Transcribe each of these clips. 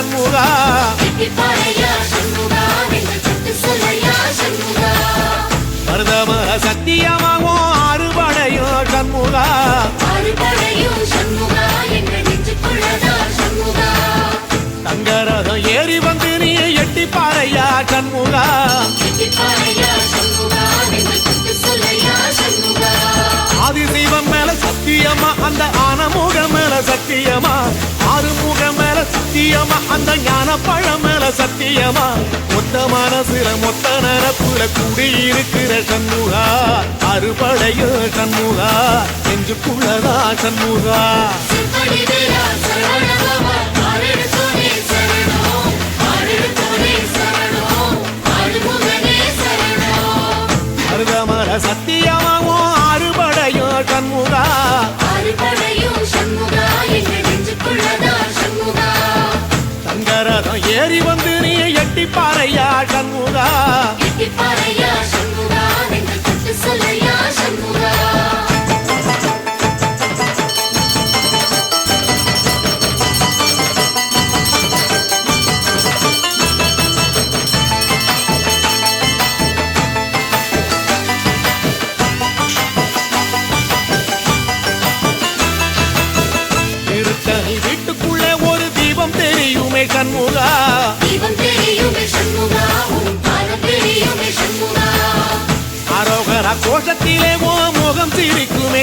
சண்முகா. மருதம சத்தியமாகவும் அறுபடையும் சண்முகா. தங்கரகம் ஏறி வந்து நீ எட்டி பாறையா சண்முகா. ஆதிசைவம் மேல சத்தியமா அந்த ஆனமுகம் மேல சத்தியமா. சத்தியமா? அந்த ஞான பழமேல சத்தியமா? மொத்த மனசுல மொத்த நரப்புல கூடியிருக்கிற சண்முகா. அறுபடையோ சண்முகா. செஞ்சுக்குள்ளதா சண்முகா. கெட்டிப்பாறையா கண்முகா?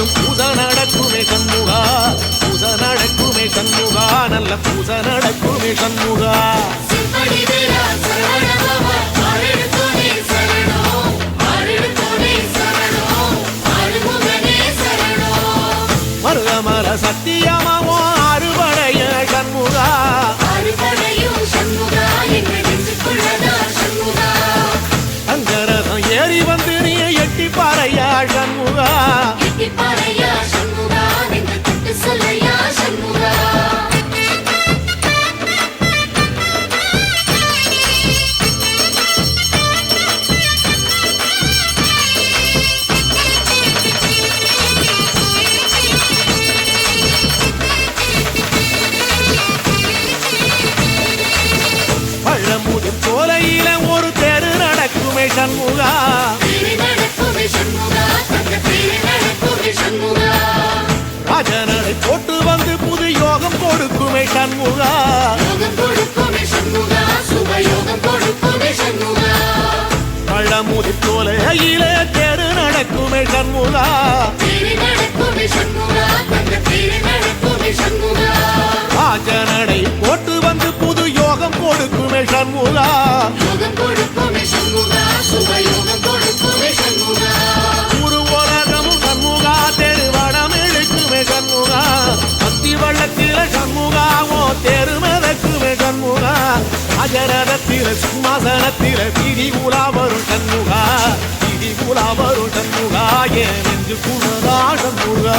கோயிலும் பூச நடக்குமே சண்முகா பூச நடக்குமே சண்முகா நல்ல பூச நடக்குமே சண்முகா மருகமல சத்தியமாவும் ராஜனடை போட்டு வந்து புது யோகம் கொடுக்குமே சண்முகா. பழமுதி தோலையிலே தெரு நடக்குமே சண்முகா. அஜரதத்தில சிம்மாசனத்தில திரி உலா வரும் கண்முகா திரி உலா வரும் ஏன் என்று குணராடம் முகா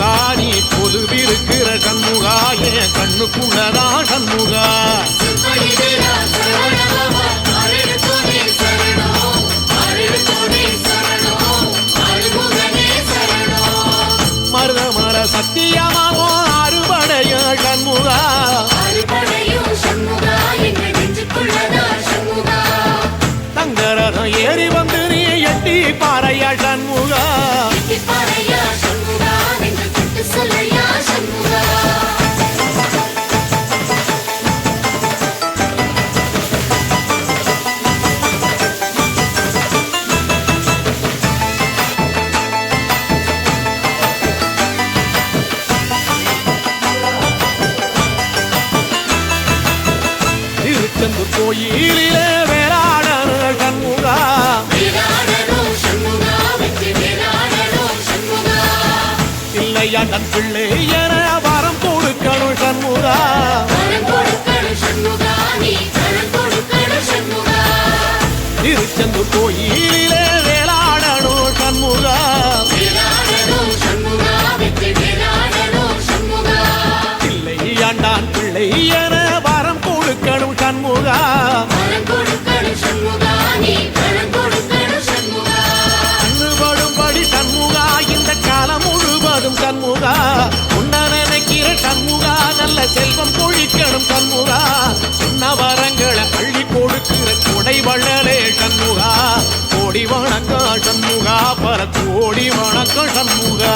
சண்முகாணி பொதுவிருக்கிற சண்முகா என் கண்ணுக்குள்ளதா சண்முகா? மருதமர சத்தியமாவோ அறுபடைய சண்முகா. செம்பு கோயிலிலே வேளாடனு கண்முகா. இல்லையா நன் பிள்ளை என வரம் கொடுக்கணும் கண்முகா. சண்முகா சொன்ன வரங்களை அள்ளி கொடுக்கிற கொடை வள்ளலே சண்முகா கோடி வணக்கம் சண்முகா பல கோடி வணக்கம் சண்முகா